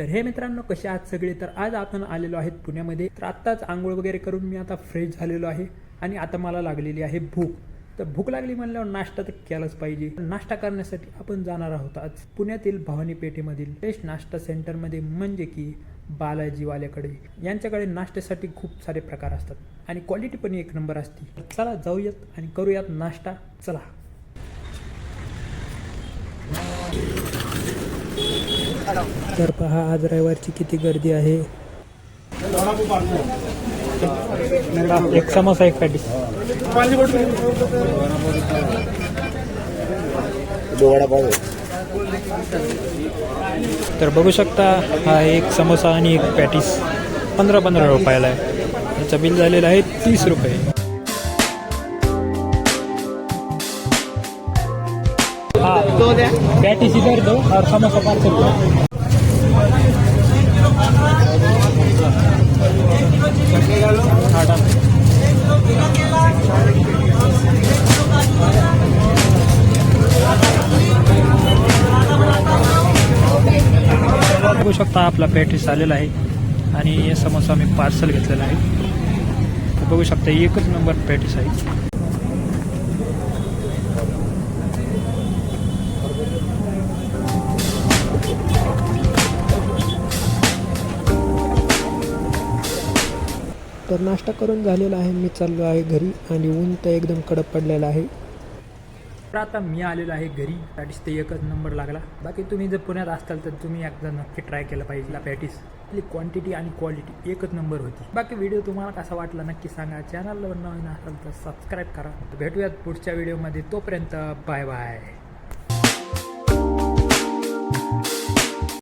तर हे मित्रांनो कसे आहात सगळे? तर आज आपण आलेलो आहेत पुण्यामध्ये. तर आत्ताच आंघोळ वगैरे करून मी आता फ्रेश झालेलो आहे आणि आता मला लागलेली आहे भूक. तर भूक लागली म्हणल्यावर नाश्ता तर केलाच पाहिजे. नाश्ता करण्यासाठी आपण जाणार आहोत आज पुण्यातील भवानी पेठेमधील. बेस्ट नाश्ता सेंटरमध्ये म्हणजे की बालाजीवाल्याकडे. यांच्याकडे नाश्त्यासाठी खूप सारे प्रकार असतात. आणि क्वालिटी पण एक नंबर असते. चला जाऊयात आणि करूयात नाश्ता. चला. तर पहा आज रविवारची किती गर्दी आहे. एक समोसा एक पॅटीस तर बघू शकता हा एक समोसा आणि एक पॅटीस पंधरा पंधरा रुपयाला आहे. याचं बिल झालेलं आहे तीस रुपये. हा पॅटीस इधर दो और समोसा पार्सल दो बघू शकता आपला पॅटीस आलेला आहे. आणि हे समोसा मी पार्सल घेतलेला आहे. बघू शकता एकच नंबर पॅटीस आहे. तर नाश्ता करून झालेला आहे. मी चाललो आहे घरी आणि ऊन तर एकदम कडक पडलेलं आहे. तर आता मी आलेलो आहे घरी. पॅटिस ते एकच नंबर लागला. बाकी तुम्ही जर पुण्यात असाल तर तुम्ही एकदा नक्की ट्राय केलं पाहिजे. पॅटिस आपली क्वांटिटी आणि क्वालिटी एकच नंबर होती. बाकी व्हिडिओ तुम्हाला कसा वाटला नक्की सांगा. चॅनलवर नवीन असाल तर सबस्क्राईब करा. भेटूयात पुढच्या व्हिडिओमध्ये तोपर्यंत बाय बाय